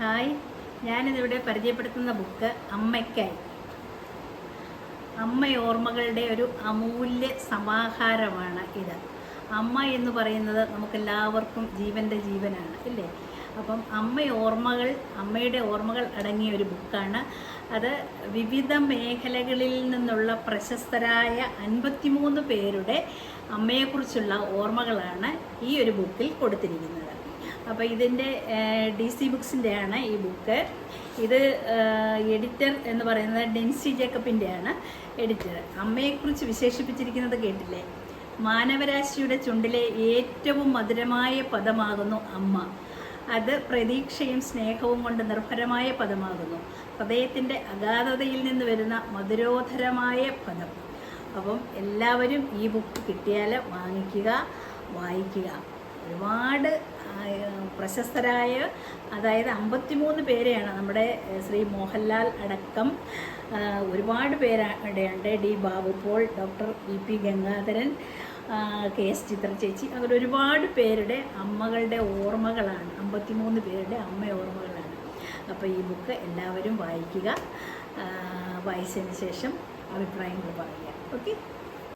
Hi. ഞാനിതിവിടെ പരിചയപ്പെടുത്തുന്ന book അമ്മയ്ക്കായി. അമ്മ ഓർമ്മകളുടെ ഒരു അമൂല്യ സമാഹാരമാണ് ഇത്. അമ്മ എന്ന് പറയുന്നത് നമുക്കെല്ലാവർക്കും ജീവന്റെ ജീവനാണ് ഇല്ലേ? അപ്പം അമ്മ ഓർമ്മകൾ അമ്മയുടെ ഓർമ്മകൾ അടങ്ങിയ ഒരു ബുക്കാണ്. അത് വിവിധ മേഖലകളിൽ നിന്നുള്ള പ്രശസ്തരായ അൻപത്തിമൂന്ന് പേരുടെ അമ്മയെക്കുറിച്ചുള്ള ഓർമ്മകളാണ് ഈ ഒരു ബുക്കിൽ കൊടുത്തിരിക്കുന്നത്. അപ്പോൾ ഇതിന്റെ ഡി സി ബുക്സിന്റെയാണ് ഈ ബുക്ക്. ഇത് എഡിറ്റർ എന്ന് പറയുന്നത് ഡെൻസി ജേക്കബിന്റെയാണ് എഡിറ്റർ. അമ്മയെക്കുറിച്ച് വിശേഷിപ്പിച്ചിരിക്കുന്നത് കേട്ടില്ലേ? മാനവരാശിയുടെ ചുണ്ടിലെ ഏറ്റവും മധുരമായ പദമാകുന്നു അമ്മ. അത് പ്രതീക്ഷയും സ്നേഹവും കൊണ്ട് നിർഭരമായ പദമാകുന്നു. ഹൃദയത്തിന്റെ അഗാധതയിൽ നിന്ന് വരുന്ന മധുരോധരമായ പദം. അപ്പം എല്ലാവരും ഈ ബുക്ക് കിട്ടിയാൽ വാങ്ങിക്കുക വായിക്കുക. ഒരുപാട് പ്രശസ്തരായ അതായത് അമ്പത്തിമൂന്ന് പേരെയാണ് നമ്മുടെ ശ്രീ മോഹൻലാൽ അടക്കം. ഒരുപാട് പേരുണ്ട് D Babu Paul doctor E P Gangadharan K S Chithra ചേച്ചി. അങ്ങനെ ഒരുപാട് പേരുടെ അമ്മകളുടെ ഓർമ്മകളാണ്. അമ്പത്തിമൂന്ന് പേരുടെ അമ്മ ഓർമ്മകളാണ്. അപ്പോൾ ഈ ബുക്ക് എല്ലാവരും വായിക്കുക. വായിച്ചതിന് ശേഷം അഭിപ്രായങ്ങൾ പറയുക. ഓക്കെ?